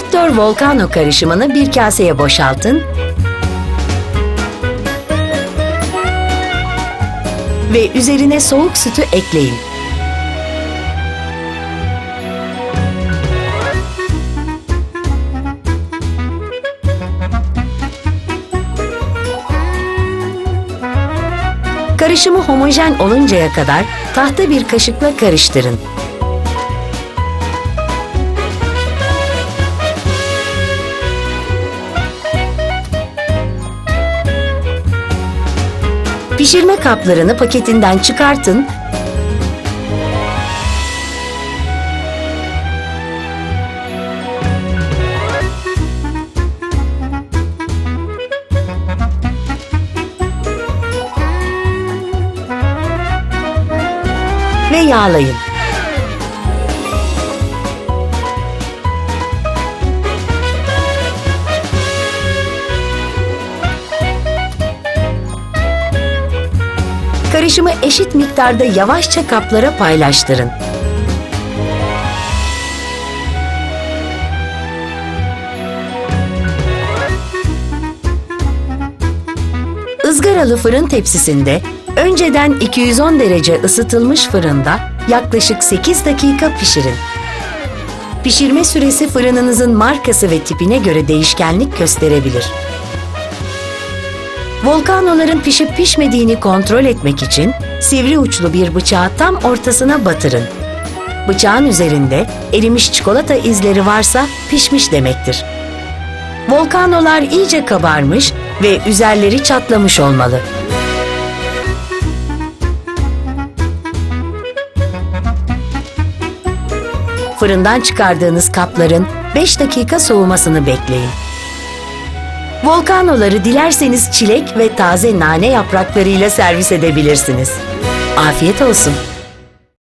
Doktor Volcano karışımını bir kaseye boşaltın ve üzerine soğuk sütü ekleyin. Karışımı homojen oluncaya kadar tahta bir kaşıkla karıştırın. Pişirme kaplarını paketinden çıkartın ve yağlayın. Karışımı eşit miktarda yavaşça kaplara paylaştırın. Izgaralı fırın tepsisinde önceden 210 derece ısıtılmış fırında yaklaşık 8 dakika pişirin. Pişirme süresi fırınınızın markası ve tipine göre değişkenlik gösterebilir. Volkanoların pişip pişmediğini kontrol etmek için sivri uçlu bir bıçağı tam ortasına batırın. Bıçağın üzerinde erimiş çikolata izleri varsa pişmiş demektir. Volkanolar iyice kabarmış ve üzerleri çatlamış olmalı. Fırından çıkardığınız kapların 5 dakika soğumasını bekleyin. Volkanoları dilerseniz çilek ve taze nane yapraklarıyla servis edebilirsiniz. Afiyet olsun.